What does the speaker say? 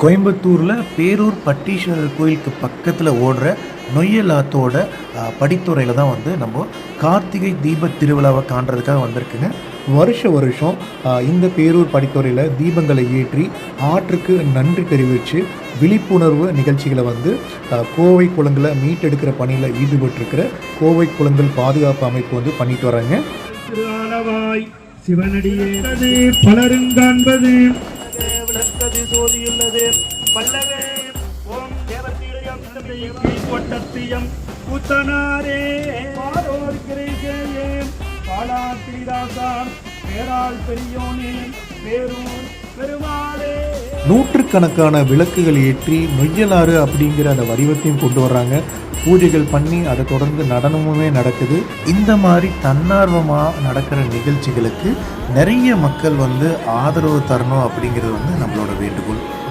கோயம்புத்தூரில் பேரூர் பட்டீஸ்வரர் கோயிலுக்கு பக்கத்தில் ஓடுற நொய்யலாத்தோட படித்துறையில் தான் வந்து நம்ம கார்த்திகை தீப திருவிழாவை காண்றதுக்காக வந்திருக்குங்க. வருஷ வருஷம் இந்த பேரூர் படித்துறையில் தீபங்களை ஏற்றி ஆற்றுக்கு நன்றி தெரிவித்து விழிப்புணர்வு நிகழ்ச்சிகளை வந்து கோவை குளங்களை மீட்டெடுக்கிற பணியில் ஈடுபட்டிருக்கிற கோவை குளங்கள் பாதுகாப்பு அமைப்பு வந்து பண்ணிட்டு வராங்க. சிவனடியே பலரும் காண்பது சோதியுள்ளது. பல்லவே ஓம் தேவத்தீயம் கொட்டத்தியம் கூத்தனாரே பாரோர் கிரைசேயே பாலாத்திரிதாசார் பேரால் பெரியோனே பேரூர் பெருமாளே. நூற்றுக்கணக்கான விளக்குகள் ஏற்றி நொய்யலாறு அப்படிங்கிற அந்த வடிவத்தையும் கொண்டு வர்றாங்க. பூஜைகள் பண்ணி அதை தொடர்ந்து நடனமுமே நடக்குது. இந்த மாதிரி தன்னார்வமாக நடக்கிற நிகழ்ச்சிகளுக்கு நிறைய மக்கள் வந்து ஆதரவு தரணும் அப்படிங்கிறது வந்து நம்மளோட வேண்டுகோள்.